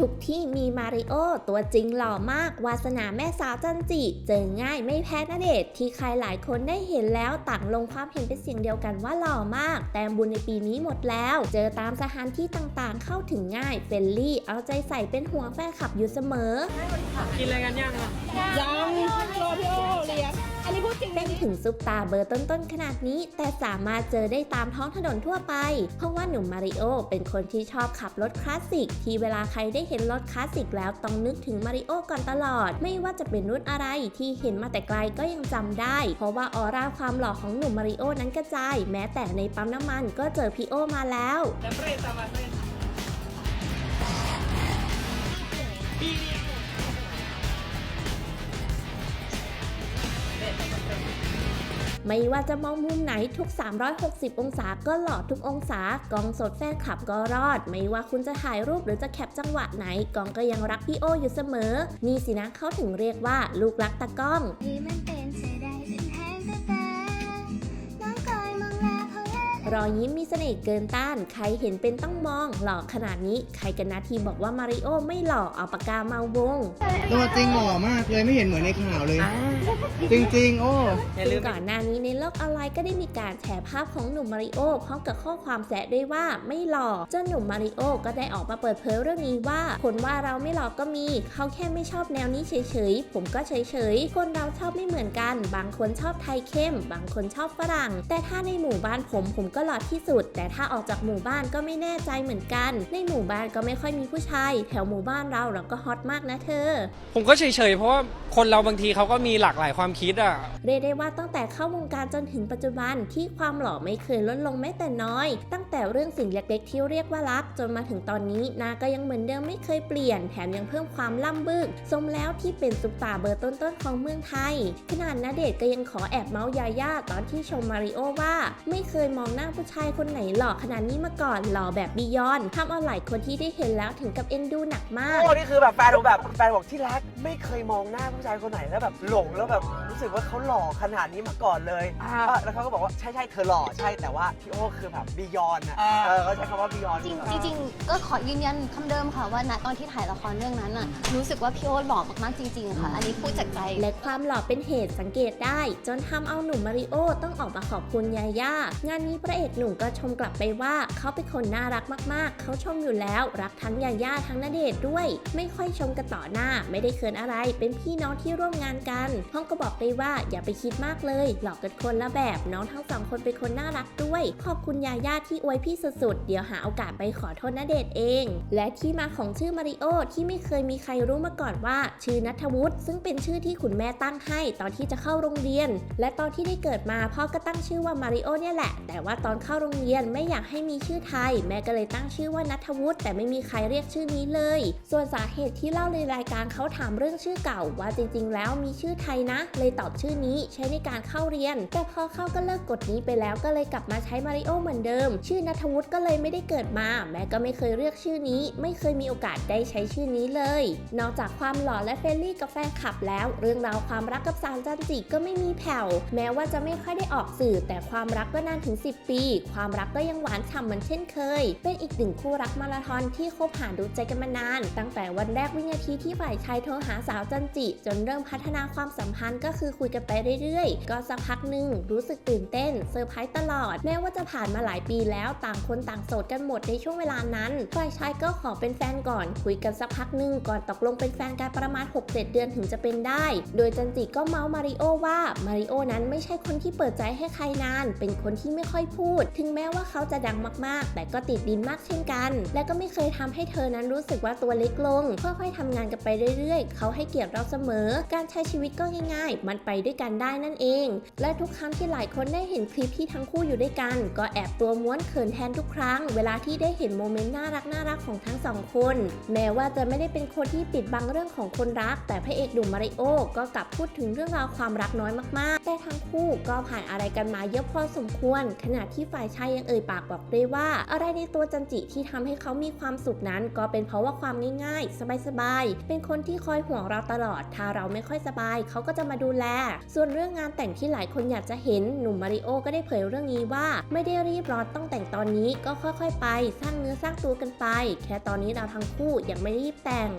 ทุกที่มีมาริโอตัวจริงหล่อมาก วาสนาแม่สาวจันจิ เจอง่ายไม่แพ้นเดชน์ที่ใครหลายคนได้เห็นแล้วต่างลงความเห็นเป็นเสียงเดียวกันว่าหล่อมาก แต้มบุญในปีนี้หมดแล้ว เจอตามสถานที่ต่างๆ เข้าถึงง่ายเฟรนลี่ เอาใจใส่เป็นห่วงแฟนคลับอยู่เสมอ กินอะไรกันยังอะยัง ถึงซุปตาเบอร์ต้นๆขนาดนี้ แต่สามารถเจอได้ตามท้องถนนทั่วไป เพราะว่าหนุ่มมาริโอเป็นคนที่ชอบขับรถคลาสสิก ที่เวลาใครได้เห็นรถคลาสสิกแล้วต้องนึกถึงมาริโอก่อนตลอด ไม่ว่าจะเป็นรุ่นอะไรที่เห็นมาแต่ไกลก็ยังจำได้ เพราะว่าออร่าความหล่อของหนุ่มมาริโอนั้นกระจาย แม้แต่ในปั๊มน้ำมันก็เจอพี่โอมาแล้ว ไม่ว่าจะมองมุมไหนทุก 360 องศาก็หล่อทุกองศากองสดแฟนคลับก็รอด ไม่ว่าคุณจะถ่ายรูปหรือจะแคปจังหวะไหนกองก็ยังรักพี่โออยู่เสมอ นี่สินะเขาถึงเรียกว่าลูกรักตะกล้องที่มันเป็นเซน รอยยิ้มมีเสน่ห์เกินต้าน ใครเห็นเป็นต้องมอง หล่อขนาดนี้ ใครกันนะที่บอกว่ามาริโอไม่หล่อ เอาปากกามาวง ตัวจริงหล่อมากเลยไม่เห็นเหมือนในข่าวเลย จริงๆ โอ้อย่าลืซึ่มงก่อนหน้านี้ในโลกออนไลน์ก็ได้มีการแชร์ภาพของหนุ่มมาริโอพร้อมกับข้อความแซะด้วยว่าไม่หล่อเจ้าหนุ่มมาริโอก็ได้ออกมาเปิดเผยเรื่องนี้ว่าคนว่าเราไม่หล่อก็มี เขาแค่ไม่ชอบแนวนี้เฉยๆ ผมก็เฉยๆ คนเราชอบไม่เหมือนกัน บางคนชอบไทยเข้ม บางคนชอบฝรั่ง แต่ถ้าในหมู่บ้านผมผมก็หล่อที่สุด แต่ถ้าออกจากหมู่บ้านก็ไม่แน่ใจเหมือนกัน ในหมู่บ้านก็ไม่ค่อยมีผู้ชายแถวหมู่บ้านเราเราก็ฮอตมากนะเธอ ผมก็เฉยๆ เพราะว่าคนเราบางทีเขาก็มีหลากหลายความคิดอะเรียกได้ว่าตั้งแต่เข้าวงการจนถึงปัจจุบันที่ความหล่อไม่เคยลดลงแม้แต่น้อย ตั้งแต่เรื่องสิ่งเล็กๆที่เรียกว่ารักจนมาถึงตอนนี้หนาก็ยังเหมือนเดิมไม่เคยเปลี่ยนแถมยังเพิ่มความล่ำบึกสมแล้วที่เป็นซุปตาเบอร์ต้นๆของเมืองไทย ขนาดนาเดชน์ก็ยังขอแอบเมาส์ยาย่าตอนที่ชมมาริโอว่า ไม่เคยมองหน้าผู้ชายคนไหนหล่อขนาดนี้มาก่อนหล่อแบบบียอนทำเอาหลายคนที่ได้เห็นแล้วถึงกับเอ็นดูหนักมาก โอ้นี่คือแบบแฟนผมแบบแฟนบอกที่รักไม่เคยมองหน้าผู้ชายคนไหนแล้วแบบหลงแล้วแบบรู้สึกว่าเขาหล่อขนาดนี้มาก่อนเลยเออแล้วเขาก็บอกว่าใช่ใช่เธอหล่อใช่แต่ว่าพี่โอ้คือแบบบียอนอะเออเขาใช้คำว่าบียอน จริงจริงๆก็ขอยืนยันคำเดิมค่ะว่าณตอนที่ถ่ายละครเรื่องนั้นน่ะรู้สึกว่าพี่โอ๊ตหล่อมากๆจริงๆค่ะ อันนี้พูดจากใจ และความหล่อเป็นเหตุสังเกตได้ จนทำเอาหนุ่มมาริโอต้องออกมาขอบคุณยาย่างานนี้พระเอกหนุ่มก็ชมกลับไปว่าเขาเป็นคนน่ารักมากๆ เขาชมอยู่แล้วรักทั้งยาย่าทั้งณเดชน์ด้วย ไม่ค่อยชมกันต่อหน้า ไม่ได้เขินอะไร เป็นพี่น้องที่ร่วมงานกันห้องก็บอกได้ว่าอย่าไปคิดมากเลย หลอกกันคนละแบบน้องทั้งสองคนเป็นคนน่ารักด้วย ขอบคุณยาย่าที่อวยพี่สุดๆ เดี๋ยวหาโอกาสไปขอโทษณเดชน์เอง และที่มาของชื่อมาริโอที่ไม่เคยมีใครรู้มาก่อนว่า ชื่อนัทวุฒิซึ่งเป็นชื่อที่คุณแม่ตั้งให้ตอนที่จะเข้าโรงเรียน และตอนที่ได้เกิดมาพ่อก็ตั้งชื่อว่ามาริโอเนี่ยแหละ แต่ว่าตอนเข้าโรงเรียนไม่อยากให้มีชื่อไทย แม่ก็เลยตั้งชื่อว่านัทวุฒิแต่ไม่มีใครเรียกชื่อนี้เลย ส่วนสาเหตุที่เล่าในรายการเขาถามเรื่องชื่อเก่า ว่าจริงๆ แล้วมีชื่อไทยนะ เลยตอบชื่อนี้ใช้ในการเข้าเรียน แต่พอเข้าก็เลิกกฎนี้ไปแล้วก็เลยกลับมาใช้มาริโอเหมือนเดิม ชื่อนัทวุฒิก็เลยไม่ได้เกิดมา แม่ก็ไม่เคยเรียกชื่อนี้ ไม่เคยมีโอกาสได้ใช้ชื่อนี้เลย นอกจากความหล่อและเฟรนลี่กับแฟนคลับแล้ว เรื่องราวความรักกับสาวจันจิก็ไม่มีแผ่ว แม้ว่าจะไม่ค่อยได้ออกสื่อแต่ความรักก็นานถึง 10 ปีความรักก็ยังหวานฉ่ำเหมือนเช่นเคย เป็นอีกหนึ่งคู่รักมาราธอนที่คบหาดูใจกันมานาน ตั้งแต่วันแรกวินาทีที่ฝ่ายชายโทรหาสาวจันจิ จนเริ่มพัฒนาความสัมพันธ์ก็คือคุยกันไปเรื่อยๆ ก็สักพักหนึ่งรู้สึกตื่นเต้นเซอร์ไพรส์ตลอด แม้ว่าจะผ่านมาหลายปีแล้วต่างคนต่างโสดกันหมดในช่วงเวลานั้นฝ่ายชายก็ขอเป็นแฟนก่อน คุยกันสักพักหนึ่งก่อนตกลงเป็นแฟนกันประมาณ 6-7 เดือนถึงจะเป็นได้ โดยจันจิก็เมาส์มาริโอว่ามาริโอนั้นไม่ใช่คนที่เปิดใจให้ใครนาน เป็นคนที่ไม่ค่อยพูดถึงแม้ว่าเขาจะดังมากๆ แต่ก็ติดดินมากเช่นกัน และก็ไม่เคยทำให้เธอนั้นรู้สึกว่าตัวเล็กลง ค่อยๆทำงานกันไปเรื่อยๆ เขาให้เกียรติเราเสมอ การใช้ชีวิตก็ง่าย ๆ มันไปด้วยกันได้นั่นเอง และทุกครั้งที่หลายคนได้เห็นคลิปที่ทั้งคู่อยู่ด้วยกัน ก็แอบตัวม้วนเขินแทนทุกครั้ง เวลาที่ได้เห็นโมเมนต์น่ารักน่ารักของทั้งสองคน แม้ว่าจะไม่ได้เป็นคนที่ปิดบังเรื่องของคนรัก แต่พระเอกหนุ่มมาริโอก็กลับพูดถึงเรื่องราวความรักน้อยมากๆ แต่ทั้งคู่ก็ผ่านอะไรกันมาเยอะพอสมควร ขณะที่ฝ่ายชายยังเอ่ยปากบอกด้วยว่า อะไรในตัวจันจิที่ทำให้เขามีความสุขนั้น ก็เป็นเพราะว่าความง่ายๆ สบายๆ เป็นคนที่คอยห่วงเราตลอด ถ้าเราไม่ค่อยสบาย เขาก็จะมาดูแล ส่วนเรื่องงานแต่งที่หลายคนอยากจะเห็นหนุ่มมาริโอก็ได้เผยเรื่องนี้ว่า ไม่ได้รีบร้อนต้องแต่งตอนนี้ก็ค่อยๆ ไป สร้างเนื้อสร้างตัวกันไป แค่ตอนนี้เราทั้งคู่ยังไม่รีบแต่ง